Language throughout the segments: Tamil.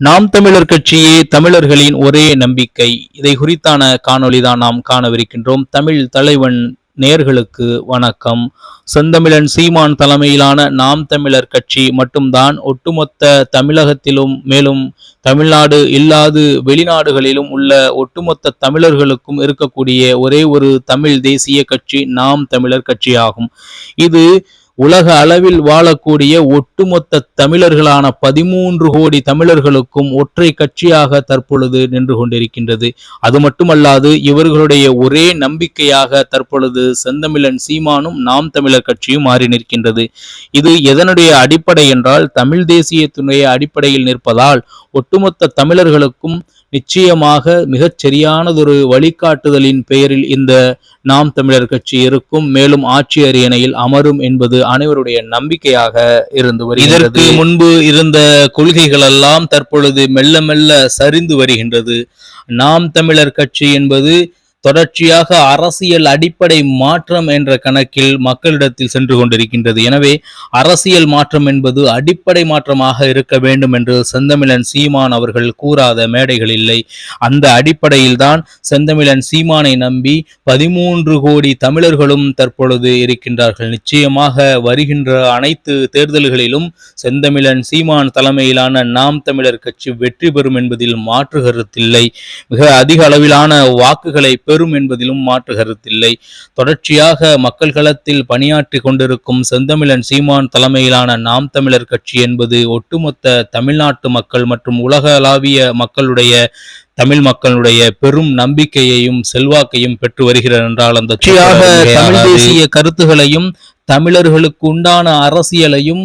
நாம் தமிழர் கட்சியே தமிழர்களின் ஒரே நம்பிக்கை. இதை குறித்தான காணொளி தான் நாம் காணவிருக்கின்றோம். தமிழ் தலைவன் நேர்களுக்கு வணக்கம். செந்தமிழன் சீமான் தலைமையிலான நாம் தமிழர் கட்சி மட்டும்தான் ஒட்டுமொத்த தமிழகத்திலும் மேலும் தமிழ்நாடு இல்லாது வெளிநாடுகளிலும் உள்ள ஒட்டுமொத்த தமிழர்களுக்கும் இருக்கக்கூடிய ஒரே ஒரு தமிழ் தேசிய கட்சி நாம் தமிழர் கட்சியாகும். இது உலக அளவில் வாழக்கூடிய ஒட்டுமொத்த தமிழர்களான பதிமூன்று கோடி தமிழர்களுக்கும் ஒற்றை கட்சியாக தற்பொழுது நின்று கொண்டிருக்கின்றது. அது மட்டுமல்லாது இவர்களுடைய ஒரே நம்பிக்கையாக தற்பொழுது செந்தமிழன் சீமானும் நாம் தமிழர் கட்சியும் மாறி நிற்கின்றது. இது எதனுடைய அடிப்படை என்றால் தமிழ் தேசியத்தினுடைய அடிப்படையில் நிற்பதால் ஒட்டுமொத்த தமிழர்களுக்கும் நிச்சயமாக மிகச் சரியானதொரு வழிகாட்டுதலின் பெயரில் இந்த நாம் தமிழர் கட்சி இருக்கும் மேலும் ஆட்சி அரியணையில் அமரும் என்பது அனைவருடைய நம்பிக்கையாக இருந்து வருகிறது. இதற்கு முன்பு இருந்த கொள்கைகள் எல்லாம் தற்பொழுது மெல்ல மெல்ல சரிந்து வருகின்றது. நாம் தமிழர் கட்சி என்பது தொடர்ச்சியாக அரசியல் அடிப்படை மாற்றம் என்ற கணக்கில் மக்களிடத்தில் சென்று கொண்டிருக்கின்றது. எனவே அரசியல் மாற்றம் என்பது அடிப்படை மாற்றமாக இருக்க வேண்டும் என்று செந்தமிழன் சீமான் அவர்கள் கூறாத மேடைகள் இல்லை. அந்த அடிப்படையில் தான் செந்தமிழன் சீமானை நம்பி பதிமூன்று கோடி தமிழர்களும் தற்பொழுது இருக்கின்றார்கள். நிச்சயமாக வருகின்ற அனைத்து தேர்தல்களிலும் செந்தமிழன் சீமான் தலைமையிலான நாம் தமிழர் கட்சி வெற்றி பெறும் என்பதில் மாற்று கருத்தில்லை. மிக அதிக அளவிலான வாக்குகளை பெறும் என்பதிலும் மாற்று கருத்தில்லை. தொடர்ச்சியாக மக்கள் களத்தில் பணியாற்றி கொண்டிருக்கும் செந்தமிழன் சீமான் தலைமையிலான நாம் தமிழர் கட்சி என்பது ஒட்டுமொத்த தமிழ்நாட்டு மக்கள் மற்றும் உலகளாவிய மக்களுடைய தமிழ் மக்களுடைய பெரும் நம்பிக்கையையும் செல்வாக்கையும் பெற்று வருகிறார் என்றால் அந்த தமிழ் தேசிய கருத்துகளையும் தமிழர்களுக்கு உண்டான அரசியலையும்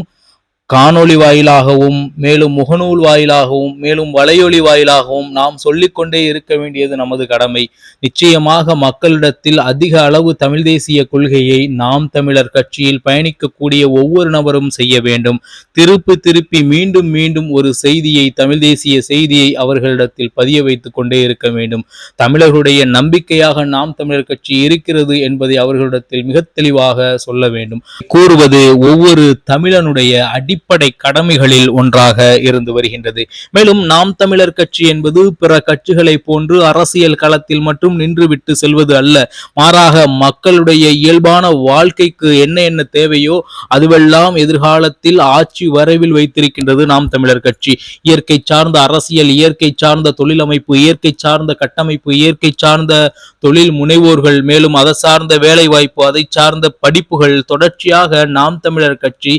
காணொளி வாயிலாகவும் மேலும் முகநூல் வாயிலாகவும் மேலும் வலையொலி வாயிலாகவும் நாம் சொல்லிக்கொண்டே இருக்க வேண்டியது நமது கடமை. நிச்சயமாக மக்களிடத்தில் அதிக அளவு தமிழ் தேசிய கொள்கையை நாம் தமிழர் கட்சியில் பயணிக்கக்கூடிய ஒவ்வொரு நபரும் செய்ய வேண்டும். திருப்பி திருப்பி மீண்டும் மீண்டும் ஒரு செய்தியை தமிழ் தேசிய செய்தியை அவர்களிடத்தில் பதிய வைத்துக் கொண்டே இருக்க வேண்டும். தமிழர்களுடைய நம்பிக்கையாக நாம் தமிழர் கட்சி இருக்கிறது என்பதை அவர்களிடத்தில் மிக தெளிவாக சொல்ல வேண்டும். கூறுவது ஒவ்வொரு தமிழனுடைய அடி அடிப்படை கடமைகளில் ஒன்றாக இருந்து வருகின்றது. மேலும் நாம் தமிழர் கட்சி என்பது பிற கட்சிகளை போன்று அரசியல் களத்தில் மட்டும் நின்றுவிட்டு செல்வது அல்ல. மாறாக மக்களுடைய இயல்பான வாழ்க்கைக்கு என்ன என்ன தேவையோ அதுவெல்லாம் எதிர்காலத்தில் ஆட்சி வரவில் வைத்திருக்கின்றது நாம் தமிழர் கட்சி. இயற்கை சார்ந்த அரசியல் இயற்கை சார்ந்த தொழிலமைப்பு இயற்கை சார்ந்த கட்டமைப்பு இயற்கை சார்ந்த தொழில் முனைவோர்கள் மேலும் அதை சார்ந்த வேலை வாய்ப்பு அதை சார்ந்த படிப்புகள் தொடர்ச்சியாக நாம் தமிழர் கட்சி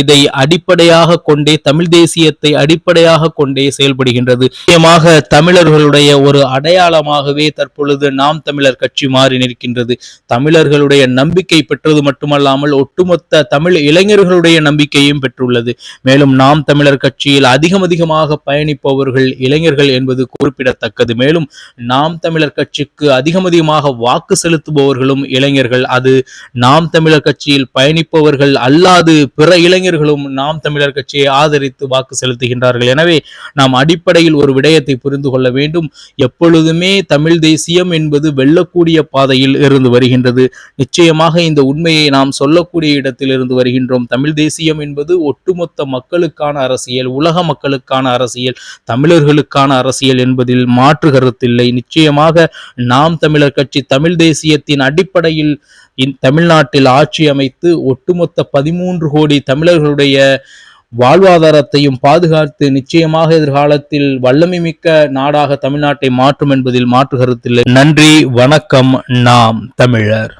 இதை அடி அடிப்படையாக கொண்டே தமிழ் தேசியத்தை அடிப்படையாக கொண்டே செயல்படுகின்றது. முக்கியமாக தமிழர்களுடைய ஒரு அடையாளமாகவே தற்பொழுது நாம் தமிழர் கட்சி மாறி நிற்கின்றது. தமிழர்களுடைய நம்பிக்கை பெற்றது மட்டுமல்லாமல் ஒட்டுமொத்த தமிழ் இளைஞர்களுடைய நம்பிக்கையும் பெற்றுள்ளது. மேலும் நாம் தமிழர் கட்சியில் அதிகம் அதிகமாக பயணிப்பவர்கள் இளைஞர்கள் என்பது குறிப்பிடத்தக்கது. மேலும் நாம் தமிழர் கட்சிக்கு அதிகம் அதிகமாக வாக்கு செலுத்துபவர்களும் இளைஞர்கள். அது நாம் தமிழர் கட்சியில் பயணிப்பவர்கள் அல்லாது பிற இளைஞர்களும் நாம் நாம் தமிழர் கட்சியை ஆதரித்து வாக்கு செலுத்துகின்றார்கள். எனவே நாம் அடிப்படையில் ஒரு விடயத்தை புரிந்து கொள்ள வேண்டும். எப்பொழுதுமே தமிழ் தேசியம் என்பது வெல்லக்கூடிய பாதையில் இருந்து வருகின்றது. நிச்சயமாக இந்த உண்மையை நாம் சொல்லக்கூடிய இடத்தில் இருந்து வருகின்றோம். தமிழ் தேசியம் என்பது ஒட்டுமொத்த மக்களுக்கான அரசியல் உலக மக்களுக்கான அரசியல் தமிழர்களுக்கான அரசியல் என்பதில் மாற்று கருத்தில்லை நிச்சயமாக நாம் தமிழர் கட்சி தமிழ் தேசியத்தின் அடிப்படையில் தமிழ்நாட்டில் ஆட்சி அமைத்து ஒட்டுமொத்த பதிமூன்று கோடி தமிழர்களுடைய வாழ்வாதாரத்தையும் பாதுகாத்து நிச்சயமாக எதிர்காலத்தில் வல்லமை மிக்க நாடாக தமிழ்நாட்டை மாற்றும் என்பதில் மாற்று கருத்தில்லை நன்றி வணக்கம் நாம் தமிழர்.